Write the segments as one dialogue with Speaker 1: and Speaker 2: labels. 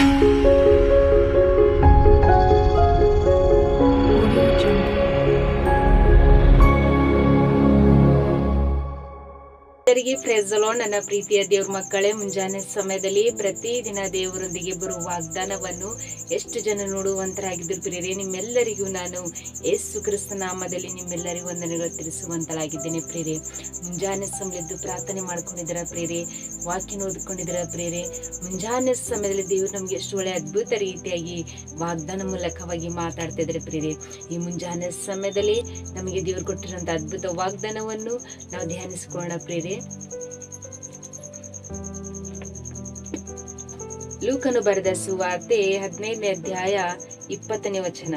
Speaker 1: Música ಎಲ್ಲರಿಗೆ ಫ್ರೆಜಲೋ ನನ್ನ ಪ್ರೀತಿಯ ದೇವ್ರ ಮಕ್ಕಳೇ, ಮುಂಜಾನೆ ಸಮಯದಲ್ಲಿ ಪ್ರತಿದಿನ ದೇವರೊಂದಿಗೆ ಬರುವ ವಾಗ್ದಾನವನ್ನು ಎಷ್ಟು ಜನ ನೋಡುವಂತರಾಗಿದ್ದರು ಪ್ರಿಯರೇ ನಿಮ್ಮೆಲ್ಲರಿಗೂ ನಾನು ಯೇಸು ಕ್ರಿಸ್ತ ನಾಮದಲ್ಲಿ ನಿಮ್ಮೆಲ್ಲರಿಗೂ ವಂದನೆಗಳು ತಿಳಿಸುವಂತಳಾಗಿದ್ದೇನೆ ಪ್ರೇರೆ ಮುಂಜಾನೆ ಸಮಯದ್ದು ಪ್ರಾರ್ಥನೆ ಮಾಡ್ಕೊಂಡಿದ್ದರ ಪ್ರೇರೆ ವಾಕ್ಯನ ಓದ್ಕೊಂಡಿದ್ದೀರ ಪ್ರೇರೆ ಮುಂಜಾನೆ ಸಮಯದಲ್ಲಿ ದೇವರು ನಮ್ಗೆ ಎಷ್ಟು ಒಳ್ಳೆ ಅದ್ಭುತ ರೀತಿಯಾಗಿ ವಾಗ್ದಾನ ಮೂಲಕವಾಗಿ ಮಾತಾಡ್ತಾ ಇದ್ದಾರೆ ಪ್ರಿಯರೇ. ಈ ಮುಂಜಾನೆ ಸಮಯದಲ್ಲಿ ನಮಗೆ ದೇವರು ಕೊಟ್ಟಿರುವಂತ ಅದ್ಭುತ ವಾಗ್ದಾನವನ್ನು ನಾವು ಧ್ಯಾನಿಸಿಕೊಳ್ಳೋಣ ಪ್ರಿಯರೇ. ಲೂಕನು ಬರೆದ ಸುವಾರ್ತೆ ಹದಿನೈದನೇ ಅಧ್ಯಾಯ ಇಪ್ಪತ್ತನೇ ವಚನ.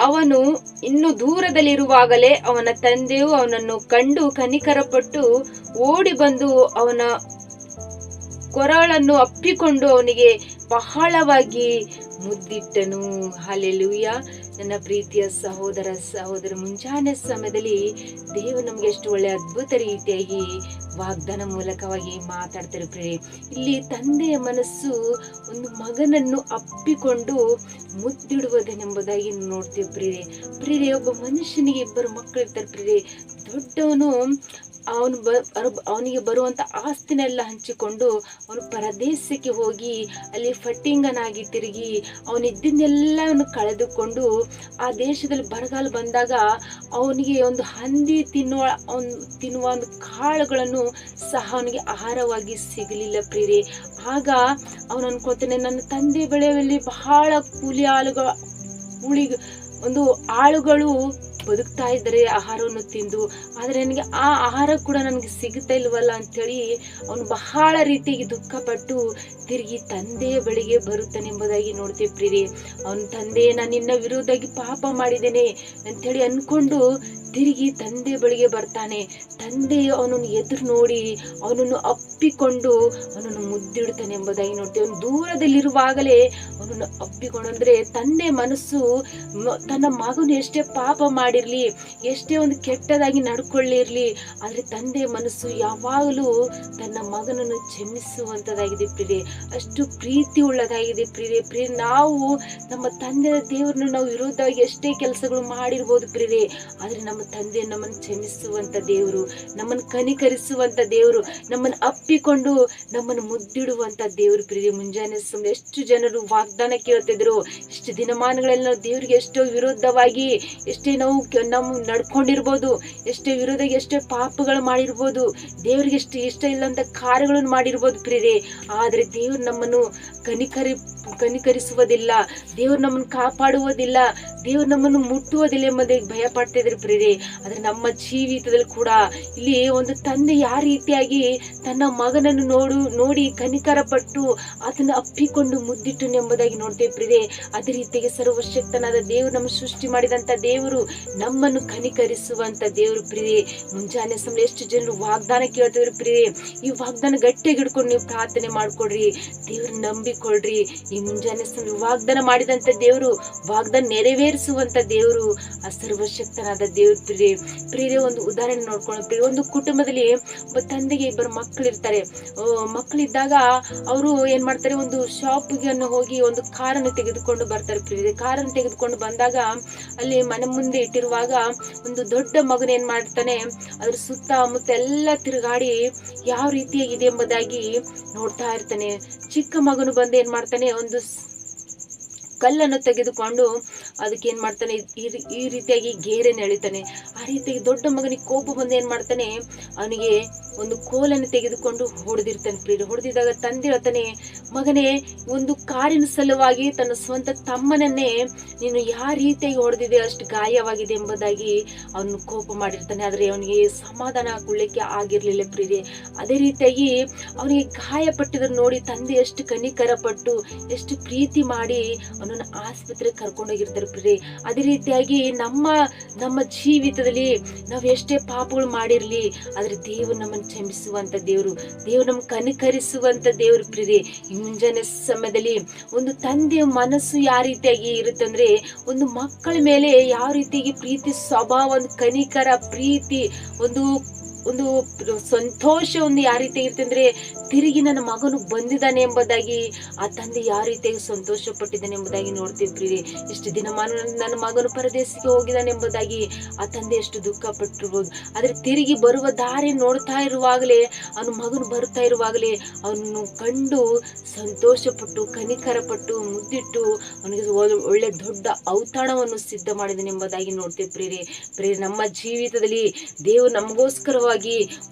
Speaker 1: ಅವನು ಇನ್ನು ದೂರದಲ್ಲಿರುವಾಗಲೇ ಅವನ ತಂದೆಯು ಅವನನ್ನು ಕಂಡು ಕನಿಕರಪಟ್ಟು ಓಡಿ ಬಂದು ಅವನ ಕೊರಳನ್ನು ಅಪ್ಪಿಕೊಂಡು ಅವನಿಗೆ ಬಹಳವಾಗಿ ಮುದ್ದಿಟ್ಟನು. ಹಾಲೆಲುಯ್ಯ ನನ್ನ ಪ್ರೀತಿಯ ಸಹೋದರ ಸಹೋದರ, ಮುಂಜಾನೆ ಸಮಯದಲ್ಲಿ ದೇವರು ನಮ್ಗೆ ಎಷ್ಟು ಒಳ್ಳೆ ಅದ್ಭುತ ರೀತಿಯಾಗಿ ವಾಗ್ದಾನ ಮೂಲಕವಾಗಿ ಮಾತಾಡ್ತಾರೆ ಪ್ರೇ ಇಲ್ಲಿ ತಂದೆಯ ಮನಸ್ಸು ಒಂದು ಮಗನನ್ನು ಅಪ್ಪಿಕೊಂಡು ಮುದ್ದಿಡುವುದೇನೆಂಬುದಾಗಿ ನೋಡ್ತೀವಿ ಪ್ರಿಯೆ ಪ್ರಿಯೆ ಒಬ್ಬ ಮನುಷ್ಯನಿಗೆ ಇಬ್ಬರು ಮಕ್ಕಳು ಇರ್ತಾರೆ ಪ್ರಿಯೆ ದೊಡ್ಡವನು ಅವನು ಬ ಅವನಿಗೆ ಬರುವಂಥ ಆಸ್ತಿನೆಲ್ಲ ಹಂಚಿಕೊಂಡು ಅವನು ಪರದೇಶಕ್ಕೆ ಹೋಗಿ ಅಲ್ಲಿ ಫಟ್ಟಿಂಗನಾಗಿ ತಿರುಗಿ ಅವನಿದ್ದನ್ನೆಲ್ಲವನ್ನು ಕಳೆದುಕೊಂಡು ಆ ದೇಶದಲ್ಲಿ ಬರಗಾಲ ಬಂದಾಗ ಅವನಿಗೆ ಒಂದು ಹಂದಿ ತಿನ್ನುವ, ಅವನು ತಿನ್ನುವ ಒಂದು ಕಾಳುಗಳನ್ನು ಸಹ ಅವನಿಗೆ ಆಹಾರವಾಗಿ ಸಿಗಲಿಲ್ಲ ಪ್ರಿಯರೇ. ಆಗ ಅವನು ಅನ್ಕೊತಾನೆ ನನ್ನ ತಂದೆ ಬೆಳೆಯಲ್ಲಿ ಬಹಳ ಕೂಲಿ ಆಳುಗಳ, ಕೂಲಿ, ಒಂದು ಆಳುಗಳು ಬದುಕ್ತಾ ಇದ್ದಾರೆ ಆಹಾರವನ್ನು ತಿಂದು, ಆದರೆ ನನಗೆ ಆ ಆಹಾರ ಕೂಡ ನನಗೆ ಸಿಗುತ್ತಾ ಇಲ್ವಲ್ಲ ಅಂತೇಳಿ ಅವನು ಬಹಳ ರೀತಿಯಾಗಿ ದುಃಖಪಟ್ಟು ತಿರುಗಿ ತಂದೆಯ ಬಳಿಗೆ ಬರುತ್ತಾನೆಂಬುದಾಗಿ ನೋಡ್ತೀವಿ ಪ್ರೀತಿ. ಅವನ ತಂದೆ ನಾನು ನಿನ್ನ ವಿರೋಧವಾಗಿ ಪಾಪ ಮಾಡಿದ್ದೇನೆ ಅಂತೇಳಿ ಅನ್ಕೊಂಡು ತಿರುಗಿ ತಂದೆ ಬಳಿಗೆ ಬರ್ತಾನೆ. ತಂದೆ ಅವನನ್ನು ಎದುರು ನೋಡಿ ಅವನನ್ನು ಅಪ್ಪಿಕೊಂಡು ಅವನನ್ನು ಮುದ್ದಿಡ್ತಾನೆ ಎಂಬುದಾಗಿ ನೋಡ್ತೀವಿ ಅವನು ದೂರದಲ್ಲಿರುವಾಗಲೇ ಅವನನ್ನು ಅಪ್ಪಿಕೊಂಡು ಅಂದರೆ ತಂದೆ ಮನಸ್ಸು ತನ್ನ ಮಗನು ಎಷ್ಟೇ ಪಾಪ ಮಾಡಿರಲಿ, ಎಷ್ಟೇ ಒಂದು ಕೆಟ್ಟದಾಗಿ ನಡ್ಕೊಳ್ಳಿರ್ಲಿ, ಆದರೆ ತಂದೆ ಮನಸ್ಸು ಯಾವಾಗಲೂ ತನ್ನ ಮಗನನ್ನು ಕ್ಷಮಿಸುವಂತದಾಗಿದೆ ಪ್ರಿಯೆ ಅಷ್ಟು ಪ್ರೀತಿ ಉಳ್ಳದಾಗಿದೆ ಪ್ರಿಯೆ ಪ್ರಿಯ ನಾವು ನಮ್ಮ ತಂದೆ ದೇವರನ್ನು ನಾವು ವಿರೋಧವಾಗಿ ಎಷ್ಟೇ ಕೆಲಸಗಳು ಮಾಡಿರ್ಬೋದು ಪ್ರಿಯೆ ಆದರೆ ನಮ್ಮ ತಂದೆ ನಮ್ಮನ್ನು ಕ್ಷಮಿಸುವಂತ ದೇವರು, ನಮ್ಮನ್ನು ಕನಿಕರಿಸುವಂತ ದೇವರು, ನಮ್ಮನ್ನು ಅಪ್ಪಿಕೊಂಡು ನಮ್ಮನ್ನು ಮುದ್ದಿಡುವಂತ ದೇವರು. ಪ್ರೀತಿ ಮುಂಜಾನೆ ಸುಮ್ಮನೆ ಎಷ್ಟು ಜನರು ವಾಗ್ದಾನ ಕೇಳ್ತಿದ್ರು, ಇಷ್ಟು ದಿನಮಾನಗಳಲ್ಲಿ ನಾವು ದೇವರಿಗೆ ಎಷ್ಟೋ ವಿರುದ್ಧವಾಗಿ, ಎಷ್ಟೇ ನಾವು ನಾವು ನಡ್ಕೊಂಡಿರ್ಬೋದು, ಎಷ್ಟೇ ವಿರೋಧ ಎಷ್ಟೇ ಪಾಪಗಳು ಮಾಡಿರ್ಬೋದು, ದೇವರಿಗೆ ಎಷ್ಟು ಇಷ್ಟ ಇಲ್ಲಂತ ಕಾರ್ಯಗಳನ್ನು ಮಾಡಿರ್ಬೋದು ಪ್ರೀತಿ ಆದರೆ ದೇವ್ರು ನಮ್ಮನ್ನು ಕನಿಕರಿ, ಕನಿಕರಿಸುವುದಿಲ್ಲ, ದೇವ್ರು ನಮ್ಮನ್ನು ಕಾಪಾಡುವುದಿಲ್ಲ ದೇವ್ರು ನಮ್ಮನ್ನು ಮುಟ್ಟುವುದಿಲ್ಲ ಎಂಬುದಾಗಿ ಭಯ ಪಡ್ತಾ ಇದ್ರೆ ಪ್ರೇರೆ ಆದ್ರೆ ನಮ್ಮ ಜೀವಿತದಲ್ಲಿ ಕೂಡ ಇಲ್ಲಿ ಒಂದು ತಂದೆ ಯಾವ ರೀತಿಯಾಗಿ ತನ್ನ ಮಗನನ್ನು ನೋಡು, ನೋಡಿ ಕನಿಕರ ಪಟ್ಟು ಆತನ ಅಪ್ಪಿಕೊಂಡು ಮುದ್ದಿಟ್ಟು ಎಂಬುದಾಗಿ ನೋಡ್ತೇವೆ ಪ್ರೇರೆ ಅದೇ ರೀತಿಯಾಗಿ ಸರ್ವಶಕ್ತನಾದ ದೇವರು ನಮ್ಮ ಸೃಷ್ಟಿ ಮಾಡಿದಂತ ದೇವರು ನಮ್ಮನ್ನು ಕನಿಕರಿಸುವಂತ ದೇವರು ಪ್ರಿಯೆ ಮುಂಜಾನೆ ಸಮಯ ಎಷ್ಟು ಜನರು ವಾಗ್ದಾನ ಕೇಳ್ತಿದ್ರು ಪ್ರಿಯೆ ಈ ವಾಗ್ದಾನ ಗಟ್ಟಿಯಾಗಿ ಹಿಡ್ಕೊಂಡು ನೀವು ಪ್ರಾರ್ಥನೆ ಮಾಡ್ಕೊಡ್ರಿ. ದೇವ್ರ ನಂಬಿಕೊಳ್ರಿ ಈ ಮುಂಜಾನೆ ಸಮಯ ವಾಗ್ದಾನ ಮಾಡಿದಂತ ದೇವರು ವಾಗ್ದಾನ ನೆರವೇರಿಸುವಂತ ದೇವರು, ಆ ಸರ್ವಶಕ್ತನಾದ ದೇವ್ರ ಪ್ರಿಯ ಪ್ರಿಯರೇ ಒಂದು ಉದಾಹರಣೆ ನೋಡ್ಕೊಂಡು ಪ್ರಿಯ. ಒಂದು ಕುಟುಂಬದಲ್ಲಿ ಒಬ್ಬ ತಂದೆಗೆ ಇಬ್ಬರು ಮಕ್ಕಳು ಇರ್ತಾರೆ ಮಕ್ಕಳಿದ್ದಾಗ ಅವರು ಏನ್ ಮಾಡ್ತಾರೆ? ಒಂದು ಶಾಪ್ಗೆ ಹೋಗಿ ಒಂದು ಕಾರನ್ನು ತೆಗೆದುಕೊಂಡು ಬರ್ತಾರೆ ಪ್ರಿಯರೇ ಕಾರನ್ನು ತೆಗೆದುಕೊಂಡು ಬಂದಾಗ ಅಲ್ಲಿ ಮನೆ ಮುಂದೆ ಇಟ್ಟಿರುವಾಗ ಒಂದು ದೊಡ್ಡ ಮಗನ ಏನ್ ಮಾಡ್ತಾನೆ? ಅದ್ರ ಸುತ್ತ ಮುತ್ತ ಎಲ್ಲ ತಿರುಗಾಡಿ ಯಾವ ರೀತಿಯಾಗಿದೆ ಎಂಬುದಾಗಿ ನೋಡ್ತಾ ಇರ್ತಾನೆ. ಚಿಕ್ಕ ಮಗನು ಬಂದು ಏನ್ ಮಾಡ್ತಾನೆ? ಒಂದು ಕಲ್ಲನ್ನು ತೆಗೆದುಕೊಂಡು ಅದಕ್ಕೆ ಏನ್ ಮಾಡ್ತಾನೆ? ಈ ರೀತಿಯಾಗಿ ಗೇರೆನ ಎಳಿತಾನೆ ಆ ರೀತಿಯಾಗಿ ದೊಡ್ಡ ಮಗನಿಗೆ ಕೋಪ ಬಂದು ಏನ್ ಮಾಡ್ತಾನೆ? ಅವನಿಗೆ ಒಂದು ಕೋಲನ್ನು ತೆಗೆದುಕೊಂಡು ಹೊಡೆದಿರ್ತಾನೆ ಪ್ರಿಯರು. ಹೊಡೆದಿದ್ದಾಗ ತಂದೆ ಹೇಳ್ತಾನೆ, ಮಗನೇ, ಒಂದು ಕಾರಿನ ಸಲುವಾಗಿ ತನ್ನ ಸ್ವಂತ ತಮ್ಮನನ್ನೇ ನೀನು ಯಾವ ರೀತಿಯಾಗಿ ಹೊಡೆದಿದೆ, ಅಷ್ಟು ಗಾಯವಾಗಿದೆ ಎಂಬುದಾಗಿ ಅವನು ಕೋಪ ಮಾಡಿರ್ತಾನೆ. ಆದ್ರೆ ಅವನಿಗೆ ಸಮಾಧಾನ ಕೊಡ್ಲಿಕ್ಕೆ ಆಗಿರ್ಲಿಲ್ಲ ಪ್ರಿಯೆ ಅದೇ ರೀತಿಯಾಗಿ ಅವನಿಗೆ ಗಾಯಪಟ್ಟಿದ್ರು ನೋಡಿ ತಂದೆ ಎಷ್ಟು ಕನಿಕರ ಪಟ್ಟು ಎಷ್ಟು ಪ್ರೀತಿ ಮಾಡಿ ಅವನನ್ನು ಆಸ್ಪತ್ರೆಗೆ ಕರ್ಕೊಂಡೋಗಿರ್ತಾರೆ ಪ್ರೀ ಅದೇ ರೀತಿಯಾಗಿ ನಮ್ಮ ನಮ್ಮ ಜೀವಿತದಲ್ಲಿ ನಾವು ಎಷ್ಟೇ ಪಾಪಗಳು ಮಾಡಿರಲಿ, ಆದರೆ ದೇವರು ನಮ್ಮನ್ನು ಕ್ಷಮಿಸುವಂಥ ದೇವರು ದೇವರು ನಮ್ಮ ಕನಿಕರಿಸುವಂತ ದೇವರು ಪ್ರಿಯರಿ. ಮುಂಜಾನೆ ಸಮಯದಲ್ಲಿ ಒಂದು ತಂದೆಯ ಮನಸ್ಸು ಯಾವ ರೀತಿಯಾಗಿ ಇರುತ್ತಂದ್ರೆ ಒಂದು ಮಕ್ಕಳ ಮೇಲೆ ಯಾವ ರೀತಿಯಾಗಿ ಪ್ರೀತಿ ಸ್ವಭಾವ, ಒಂದು ಕನಿಕರ ಪ್ರೀತಿ, ಒಂದು ಒಂದು ಸಂತೋಷ ಒಂದು ಯಾವ ರೀತಿ ಇರುತ್ತೆ ಅಂದ್ರೆ ತಿರುಗಿ ನನ್ನ ಮಗನು ಬಂದಿದ್ದಾನೆ ಎಂಬುದಾಗಿ, ಆ ತಂದೆ ಯಾವ ರೀತಿಯಾಗಿ ಸಂತೋಷ ಪಟ್ಟಿದ್ದಾನೆ ಎಂಬುದಾಗಿ ನೋಡ್ತೀವಿ ಪ್ರಿಯರೇ. ಇಷ್ಟು ದಿನ ನನ್ನ ಮಗನು ಪರದೇಶಕ್ಕೆ ಹೋಗಿದ್ದಾನೆ ಎಂಬುದಾಗಿ ಆ ತಂದೆ ಎಷ್ಟು ದುಃಖ ಪಟ್ಟಿರ್ಬೋದು. ಆದ್ರೆ ತಿರುಗಿ ಬರುವ ದಾರಿ ನೋಡ್ತಾ ಇರುವಾಗಲೇ, ಅವನು ಮಗನು ಬರ್ತಾ ಇರುವಾಗಲೇ, ಅವನು ಕಂಡು ಸಂತೋಷ ಪಟ್ಟು ಕನಿಕರ ಪಟ್ಟು ಮುದ್ದಿಟ್ಟು, ಅವನಿಗೆ ಒಳ್ಳೆ ದೊಡ್ಡ ಔತಣವನ್ನು ಸಿದ್ಧ ಮಾಡಿದನೆಂಬುದಾಗಿ ನೋಡ್ತೇವೆ ಪ್ರೇರೆ ಪ್ರೇರೆ ನಮ್ಮ ಜೀವಿತದಲ್ಲಿ ದೇವರು ನಮಗೋಸ್ಕರವಾಗಿ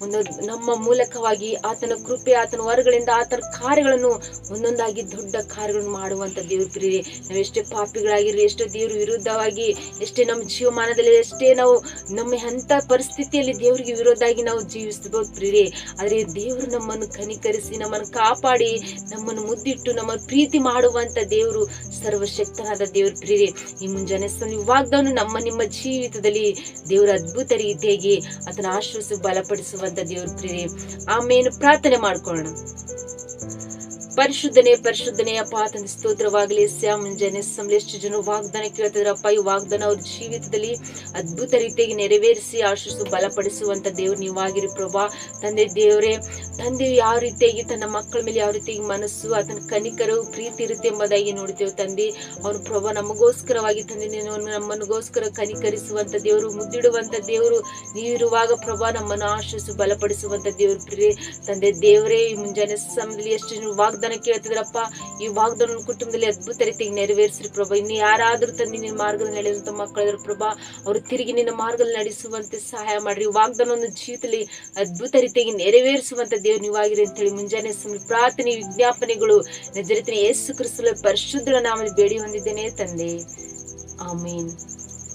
Speaker 1: ಒಂದು ನಮ್ಮ ಮೂಲಕವಾಗಿ ಆತನ ಕೃಪೆ, ಆತನ ವರಗಳಿಂದ ಆತನ ಕಾರ್ಯಗಳನ್ನು ಒಂದೊಂದಾಗಿ ದೊಡ್ಡ ಕಾರ್ಯಗಳನ್ನು ಮಾಡುವಂತ ದೇವ್ರ ಪ್ರಿಯರಿ. ನಾವು ಎಷ್ಟೇ ಪಾಪಿಗಳಾಗಿರ್ಲಿ, ಎಷ್ಟೋ ದೇವ್ರ ವಿರುದ್ಧವಾಗಿ, ಎಷ್ಟೇ ನಮ್ಮ ಜೀವಮಾನದಲ್ಲಿ, ಎಷ್ಟೇ ನಾವು ನಮ್ಮ ಎಂಥ ಪರಿಸ್ಥಿತಿಯಲ್ಲಿ ದೇವರಿಗೆ ವಿರೋಧವಾಗಿ ನಾವು ಜೀವಿಸಬಹುದು ಪ್ರಿಯರಿ. ಆದರೆ ದೇವರು ನಮ್ಮನ್ನು ಕನಿಕರಿಸಿ, ನಮ್ಮನ್ನು ಕಾಪಾಡಿ, ನಮ್ಮನ್ನು ಮುದ್ದಿಟ್ಟು, ನಮ್ಮ ಪ್ರೀತಿ ಮಾಡುವಂತ ದೇವರು ಸರ್ವಶಕ್ತನಾದ ದೇವ್ರ ಪ್ರೀತಿ ಈ ಮುಂಜಾನೆ ಸ್ವಾಮಿ ವಾಗ್ದಾನು ನಮ್ಮ ನಿಮ್ಮ ಜೀವಿತದಲ್ಲಿ ದೇವರ ಅದ್ಭುತ ರೀತಿಯಾಗಿ ಅದನ್ನ ಆಶ್ರಯಿಸು ಬಲಪಡಿಸುವಂತ ದೇವ್ರ ಪ್ರೀತಿ ಆಮೇನು. ಪ್ರಾರ್ಥನೆ ಮಾಡ್ಕೊಳ್ಳೋಣ. ಪರಿಶುದ್ಧನೆ ಪರಿಶುದ್ಧನೆ ಅಪ್ಪ ಆತನ ಸ್ತೋತ್ರವಾಗಲಿ. ಸ್ಯಾ ಮುಂಜಾನೆ ಸಮಯ ಎಷ್ಟು ಜನ ವಾಗ್ದಾನ ಕೇಳ್ತಿದ್ರಪ್ಪ. ಈ ವಾಗ್ದಾನ ಅವ್ರ ಜೀವಿತದಲ್ಲಿ ಅದ್ಭುತ ರೀತಿಯಾಗಿ ನೆರವೇರಿಸಿ ಆಶಿಸು ಬಲಪಡಿಸುವಂತ ದೇವ್ರು ನೀವಾಗಿರಿ ಪ್ರಭಾ. ತಂದೆ ದೇವರೇ, ತಂದೆ ಯಾವ ರೀತಿಯಾಗಿ ತನ್ನ ಮಕ್ಕಳ ಮೇಲೆ ಯಾವ ರೀತಿಯಾಗಿ ಮನಸ್ಸು, ಆತನ ಕನಿಕರವು ಪ್ರೀತಿ ಇರುತ್ತೆ ಎಂಬುದಾಗಿ ನೋಡ್ತೇವೆ ತಂದೆ. ಅವನು ಪ್ರಭಾ, ನಮಗೋಸ್ಕರವಾಗಿ ತಂದೆ, ನೀನು ನಮ್ಮನಿಗೋಸ್ಕರ ಕನಿಕರಿಸುವಂತ ದೇವರು, ಮುದ್ದಿಡುವಂತ ದೇವರು. ನೀವಿರುವಾಗ ಪ್ರಭಾ, ನಮ್ಮನ್ನು ಆಶಿಸು ಬಲಪಡಿಸುವಂತ ದೇವರು ಪ್ರಿಯ ತಂದೆ ದೇವರೇ, ಈ ಮುಂಜಾನೆ ಸಮಯದಲ್ಲಿ ಎಷ್ಟು ಜನ ವಾಗ್ದಾನ ಕೇಳ್ತಿದ್ರಪ್ಪ. ಈ ವಾಗ್ದಾನ ಕುಟುಂಬದಲ್ಲಿ ಅದ್ಭುತ ರೀತಿಯಾಗಿ ನೆರವೇರಿಸ್ರಿ ಪ್ರಭಾ. ಇನ್ನು ಯಾರಾದ್ರೂ ತಂದು ನಿನ್ನ ಮಾರ್ಗದಲ್ಲಿ ನಡೆಯುವಂತ ಮಕ್ಕಳಿದ್ರು ಪ್ರಭಾ, ಅವರು ತಿರುಗಿ ನಿನ್ನ ಮಾರ್ಗದಲ್ಲಿ ನಡೆಸುವಂತೆ ಸಹಾಯ ಮಾಡ್ರಿ. ವಾಗ್ದಾನ ಒಂದು ಜೀವಿತದಲ್ಲಿ ಅದ್ಭುತ ರೀತಿಯಾಗಿ ನೆರವೇರಿಸುವಂತ ದೇವ್ರು ನೀವಾಗಿರಿ ಅಂತೇಳಿ ಮುಂಜಾನೆ ಸಮಯ ಪ್ರಾರ್ಥನೆ, ವಿಜ್ಞಾಪನೆಗಳು ನಜರಿತ್ರಿ ಯೇಸು ಕ್ರಿಸ್ತಲ ಪರಿಶುದ್ಧ ನಾಮಲ್ಲಿ ಬೇಡಿ ಹೊಂದಿದ್ದೇನೆ ತಂದೆ. ಆಮೇನ್.